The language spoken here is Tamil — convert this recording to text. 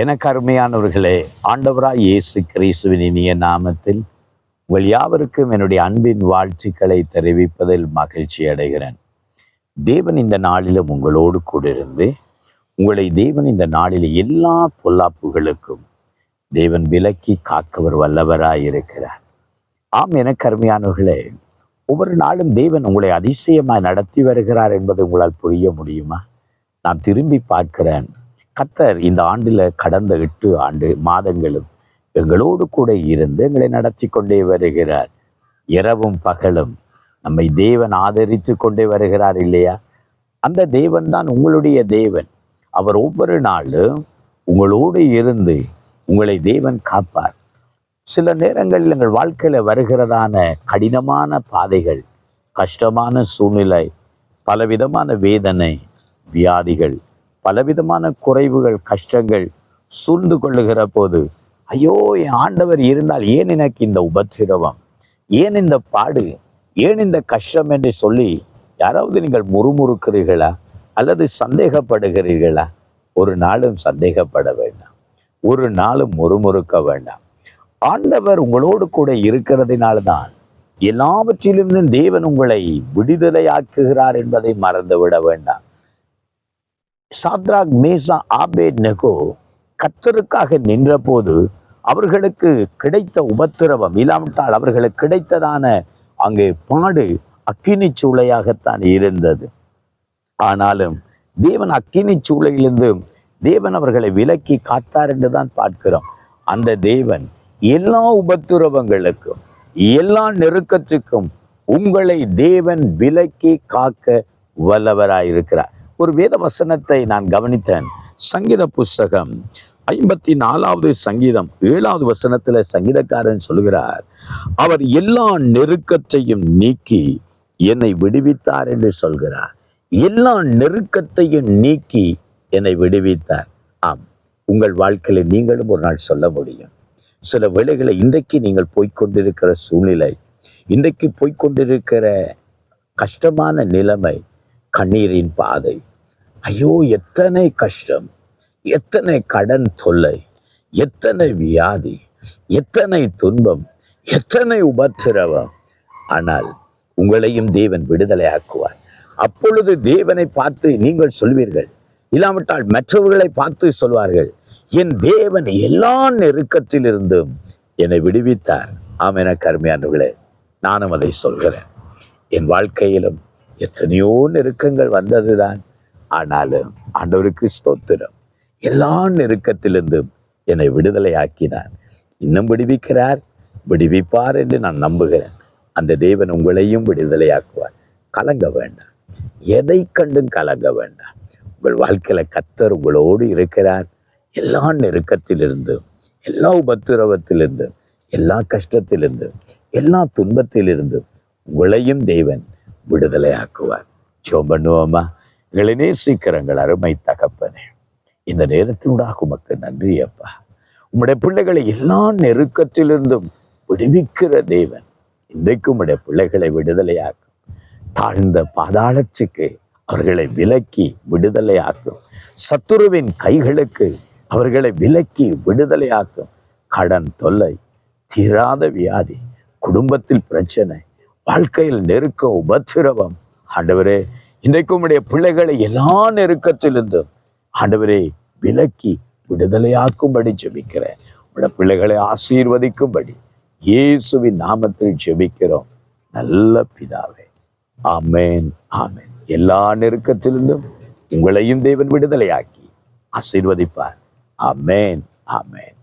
எனக்கு அருமையானவர்களே ஆண்டவராய் இயேசு கிறிஸ்துவின் இனிய நாமத்தில் உங்கள் யாவருக்கும் என்னுடைய அன்பின் வாழ்த்துக்களை தெரிவிப்பதில் மகிழ்ச்சி அடைகிறேன். தேவன் இந்த நாளிலும் உங்களோடு கூட இருந்து உங்களை தேவன் இந்த நாளில் எல்லா பொல்லாப்புகளுக்கும் தேவன் விலக்கி காக்கவர் வல்லவராய் இருக்கிறார். ஆம் எனக்கு அருமையானவர்களே ஒவ்வொரு நாளும் தேவன் உங்களை அதிசயமாய் நடத்தி வருகிறார் என்பது உங்களால் புரிய முடியுமா? நான் திரும்பி பார்க்கிறேன். கத்தர் இந்த ஆண்டில் கடந்த எட்டு ஆண்டு மாதங்களும் எங்களோடு கூட இருந்து எங்களை நடத்தி கொண்டே வருகிறார். இரவும் பகலும் நம்மை தேவன் ஆதரித்து கொண்டே வருகிறார் இல்லையா? அந்த தேவன் தான் உங்களுடைய தேவன். அவர் ஒவ்வொரு நாளும் உங்களோடு இருந்து உங்களை தேவன் காப்பார். சில நேரங்களில் எங்கள் வாழ்க்கையில் வருகிறதான கடினமான பாதைகள் கஷ்டமான சூழ்நிலை பலவிதமான வேதனை வியாதிகள் பலவிதமான குறைவுகள் கஷ்டங்கள் சூழ்ந்து கொள்ளுகிற போது ஐயோ என் ஆண்டவர் இருந்தால் ஏன் எனக்கு இந்த உபத்திரவம்? ஏன் இந்த பாடு? ஏன் இந்த கஷ்டம் என்று சொல்லி யாராவது நீங்கள் முறுமுறுக்கிறீர்களா? அல்லது சந்தேகப்படுகிறீர்களா? ஒரு நாளும் சந்தேகப்பட வேண்டாம். ஒரு நாளும் முறுமுறுக்க வேண்டாம். ஆண்டவர் உங்களோடு கூட இருக்கிறதுனால்தான் எல்லாவற்றிலிருந்தும் தேவன் உங்களை விடுதலையாக்குகிறார் என்பதை மறந்துவிட வேண்டாம். சாத்ராக் மேசா ஆபேட் நெகோ கத்தருக்காக நின்றபோது அவர்களுக்கு கிடைத்த உபத்திரவம் இல்லாவிட்டால் அவர்களுக்கு கிடைத்ததான அங்கே பாடு அக்கினி சூளையாகத்தான் இருந்தது. ஆனாலும் தேவன் அக்கினி சூளையிலிருந்து தேவன் அவர்களை விலக்கி காத்தார் என்று தான் பார்க்கிறோம். அந்த தேவன் எல்லா உபத்திரவங்களுக்கும் எல்லா நெருக்கத்துக்கும் உங்களை தேவன் விலக்கி காக்க வல்லவராயிருக்கிறார். ஒரு வேத வசனத்தை நான் கவனித்தேன். சங்கீத புஸ்தகம் ஐம்பத்தி நாலாவது சங்கீதம் ஏழாவது வசனத்துல சங்கீதக்காரன் சொல்கிறார் அவர் எல்லா நெருக்கத்தையும் நீக்கி என்னை விடுவித்தார் என்று சொல்கிறார். எல்லா நெருக்கத்தையும் நீக்கி என்னை விடுவித்தார். ஆம் உங்கள் வாழ்க்கையில நீங்களும் ஒரு நாள் சொல்ல முடியும். சில வேளைகளை இன்றைக்கு நீங்கள் போய்கொண்டிருக்கிற சூழ்நிலை இன்றைக்கு போய்க்கொண்டிருக்கிற கஷ்டமான நிலைமை கண்ணீரின் பாதை. ஐயோ எத்தனை கஷ்டம் எத்தனை கடன் தொல்லை எத்தனை வியாதி எத்தனை துன்பம் எத்தனை உபத்திரவம். ஆனால் உங்களையும் தேவன் விடுதலை ஆக்குவார் அப்பொழுது தேவனை பார்த்து நீங்கள் சொல்வீர்கள் இல்லாவிட்டால் மற்றவர்களை பார்த்து சொல்வார்கள் என் தேவன் எல்லா நெருக்கத்திலிருந்தும் என்னை விடுவித்தார். ஆம் என கருமையானவர்களே நானும் அதை சொல்கிறேன். என் வாழ்க்கையிலும் எத்தனையோ நெருக்கங்கள் வந்ததுதான். ஆனாலும் ஆண்டவருக்கு ஸ்தோத்திரம். எல்லா நெருக்கத்திலிருந்தும் என்னை விடுதலை ஆக்கினார் இன்னும் விடுவிக்கிறார். விடுவிப்பார் என்று நான் நம்புகிறேன். அந்த தேவன் உங்களையும் விடுதலையாக்குவார். கலங்க வேண்டாம். எதை கண்டும் கலங்க வேண்டாம். உங்கள் வாழ்க்கையில கத்தர் உங்களோடு இருக்கிறார். எல்லா நெருக்கத்திலிருந்தும் எல்லா உபத்திரவத்திலிருந்தும் எல்லா கஷ்டத்திலிருந்தும் எல்லா துன்பத்திலிருந்தும் உங்களையும் தேவன் விடுதலை ஆக்குவார் ஜோம் பண்ணுவோமா எங்களை நேசிக்கிறங்கள் அருமை தகப்பனே இந்த நேரத்தினூடாக உமக்கு நன்றி அப்பா. உம்முடைய பிள்ளைகளை எல்லா நெருக்கத்திலிருந்தும் விடுவிக்கிற தேவன் இன்றைக்கு உம்முடைய பிள்ளைகளை விடுதலையாக்கும். தாழ்ந்த பாதாளத்துக்கு அவர்களை விலக்கி விடுதலையாக்கும். சத்துருவின் கைகளுக்கு அவர்களை விலக்கி விடுதலையாக்கும். கடன் தொல்லை தீராத வியாதி குடும்பத்தில் பிரச்சனை வாழ்க்கையில் நெருக்க உபத்திரவம். ஆண்டவரே இன்றைக்கும் உடைய பிள்ளைகளை எல்லா நெருக்கத்திலிருந்தும் ஆண்டவரே விலக்கி விடுதலையாக்கும்படி ஜெபிக்கிறேன். உடைய பிள்ளைகளை ஆசீர்வதிக்கும்படி இயேசுவின் நாமத்தில் ஜெபிக்கிறோம். நல்ல பிதாவே. ஆமேன் ஆமேன். எல்லா நெருக்கத்திலிருந்தும் உங்களையும் தேவன் விடுதலையாக்கி ஆசீர்வதிப்பார். ஆமேன் ஆமேன்.